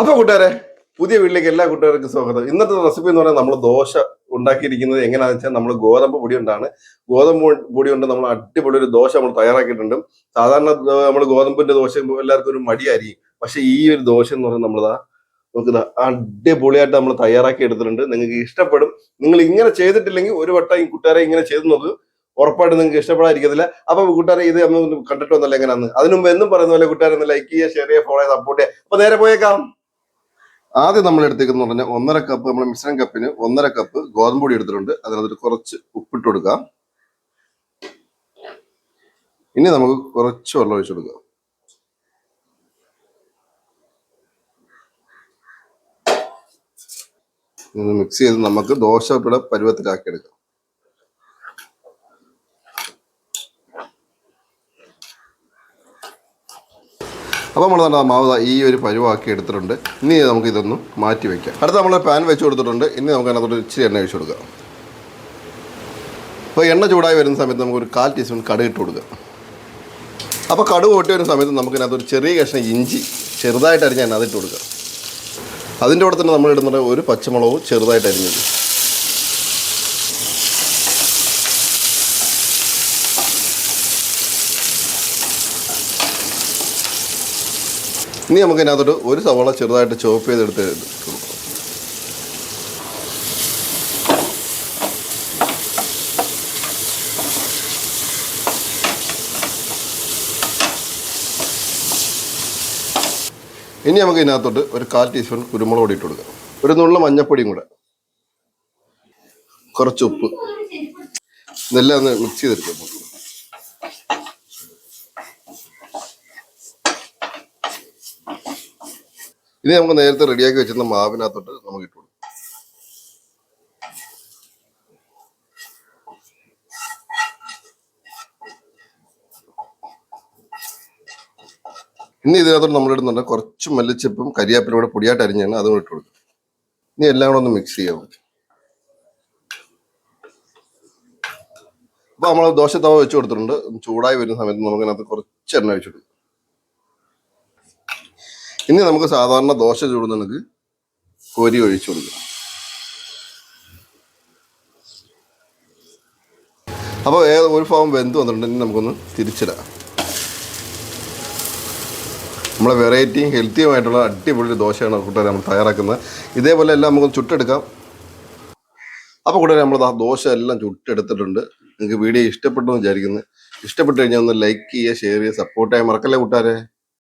അപ്പൊ കൂട്ടുകാരെ പുതിയ വീട്ടിലേക്ക് എല്ലാ കൂട്ടുകാർക്കും സ്വാഗതം. ഇന്നത്തെ റെസിപ്പി എന്ന് പറയുന്നത് നമ്മൾ ദോശ ഉണ്ടാക്കിയിരിക്കുന്നത് എങ്ങനെയാണെന്ന് വെച്ചാൽ നമ്മൾ ഗോതമ്പ് പൊടി ഉണ്ടാണ് ഗോതമ്പ് പൊടി കൊണ്ട് നമ്മൾ അടിപൊളി ഒരു ദോശ നമ്മൾ തയ്യാറാക്കിയിട്ടുണ്ട്. സാധാരണ നമ്മൾ ഗോതമ്പിന്റെ ദോശ എല്ലാവർക്കും ഒരു മടിയായിരിക്കും. പക്ഷെ ഈ ഒരു ദോശ എന്ന് പറയുന്നത് നമ്മളിതാ നമുക്ക് അടിപൊളിയായിട്ട് നമ്മൾ തയ്യാറാക്കി എടുത്തിട്ടുണ്ട്. നിങ്ങൾക്ക് ഇഷ്ടപ്പെടും. നിങ്ങൾ ഇങ്ങനെ ചെയ്തിട്ടില്ലെങ്കിൽ ഒരു വട്ടം ഈ കൂട്ടുകാരെ ഇങ്ങനെ ചെയ്ത് നോക്ക്. ഉറപ്പായിട്ട് നിങ്ങൾക്ക് ഇഷ്ടപ്പെടാതിരിക്കത്തില്ല. അപ്പൊ കൂട്ടുകാരെ ഇത് നമ്മൾ കണ്ടിട്ട് വന്നല്ലോ എങ്ങനെയാന്ന്? അതിനുമുമ്പ് എന്നും പറയുന്ന പോലെ കൂട്ടുകാരെ ലൈക്ക് ചെയ്യുക ഷെയർ ചെയ്യുക ഫോളോ ചെയ്യുക സപ്പോർട്ട് ചെയ്യുക. അപ്പൊ നേരെ പോയേക്കാം. ആദ്യം നമ്മൾ എടുത്തേക്കെന്ന് പറഞ്ഞാൽ ഒന്നര കപ്പ് നമ്മൾ മിശ്രം കപ്പിന് ഒന്നര കപ്പ് ഗോതമ്പ് പൊടി എടുത്തിട്ടുണ്ട്. അതിനകത്ത് കുറച്ച് ഉപ്പിട്ട് കൊടുക്കാം. ഇനി നമുക്ക് കുറച്ച് വെള്ളം ഒഴിച്ചു കൊടുക്കാം. മിക്സ് ചെയ്ത് നമുക്ക് ദോശ പരുവത്തിലാക്കി എടുക്കാം അപ്പോൾ നമ്മൾ തന്നെ മാവ് ഈ ഒരു പരുവാക്കി എടുത്തിട്ടുണ്ട്. ഇനി നമുക്ക് ഇതൊന്ന് മാറ്റി വയ്ക്കാം അടുത്ത നമ്മൾ പാൻ വെച്ച് കൊടുത്തിട്ടുണ്ട്. ഇനി നമുക്ക് അതിനകത്തോട്ട് ഇച്ചിരി എണ്ണ ഒഴിച്ച് കൊടുക്കാം. അപ്പോൾ എണ്ണ ചൂടായി വരുന്ന സമയത്ത് നമുക്ക് ഒരു കാൽ ടീസ്പൂൺ കടുക് ഇട്ട് കൊടുക്കാം. അപ്പോൾ കടുക് പൊട്ടി വരുന്ന സമയത്ത് നമുക്ക് ഒരു ചെറിയ കഷ്ണം ഇഞ്ചി ചെറുതായിട്ട് അരിഞ്ഞ് അതിനകത്ത് ഇട്ട് കൊടുക്കാം. അതിന്റെ കൂടെ തന്നെ നമ്മൾ ഇടുന്നത് ഒരു പച്ചമുളകും ചെറുതായിട്ട് അരിഞ്ഞത്. ഇനി നമുക്ക് ഇതിനകത്തോട്ട് ഒരു സവാള ചെറുതായിട്ട് ചോപ്പ് ചെയ്തെടുത്ത് ഇനി നമുക്ക് ഇതിനകത്തോട്ട് ഒരു കാൽ ടീസ്പൂൺ കുരുമുളക് പൊടി ഇട്ട് കൊടുക്കാം. ഒരു നുള്ള മഞ്ഞപ്പൊടിയും കൂടെ. കുറച്ച് ഉപ്പ്. ഇതെല്ലാം ഒന്ന് മിക്സ് ചെയ്തെടുക്കാം നമുക്ക്. ഇനി നമുക്ക് നേരത്തെ റെഡിയാക്കി വെച്ചിരുന്ന മാവിനകത്തോട്ട് നമുക്ക് ഇട്ടു ഇനി ഇതിനകത്തോട്ട് നമ്മൾ ഇടുന്നുണ്ട് കുറച്ച് മല്ലിച്ചപ്പും കരിയാപ്പിലും കൂടെ പൊടിയായിട്ട് അരിഞ്ഞാണ് അതും ഇട്ട് കൊടുക്കും. ഇനി എല്ലാം കൂടെ ഒന്ന് മിക്സ് ചെയ്യാം അപ്പൊ നമ്മൾ ദോശ തവ വെച്ച് കൊടുത്തിട്ടുണ്ട്. ചൂടായി വരുന്ന സമയത്ത് നമുക്ക് അതിനകത്ത് കുറച്ച് എണ്ണ കൊടുക്കും ഇനി നമുക്ക് സാധാരണ ദോശ ചൂടുന്നതിനക്ക് കോരി ഒഴിച്ചു കൊടുക്കാം. അപ്പോൾ ഏത് ഒരു ഭാവം വെന്ത് വന്നിട്ടുണ്ട്. ഇനി നമുക്കൊന്ന് തിരിച്ചിടാം. നമ്മളെ വെറൈറ്റിയും ഹെൽത്തിയുമായിട്ടുള്ള അടിപൊളി ദോശയാണ് കൂട്ടുകാരെ നമ്മൾ തയ്യാറാക്കുന്നത്. ഇതേപോലെ എല്ലാം നമുക്ക് ചുട്ടെടുക്കാം. അപ്പോൾ കൂട്ടുകാരെ നമ്മൾ ആ ദോശ എല്ലാം ചുട്ടെടുത്തിട്ടുണ്ട്. നിങ്ങൾക്ക് വീഡിയോ ഇഷ്ടപ്പെട്ടു എന്ന് വിചാരിക്കുന്നു. ഇഷ്ടപ്പെട്ടു കഴിഞ്ഞാൽ ഒന്ന് ലൈക്ക് ചെയ്യുക ഷെയർ ചെയ്യുക സപ്പോർട്ട് ചെയ്യാൻ മറക്കല്ലേ കൂട്ടുകാരെ?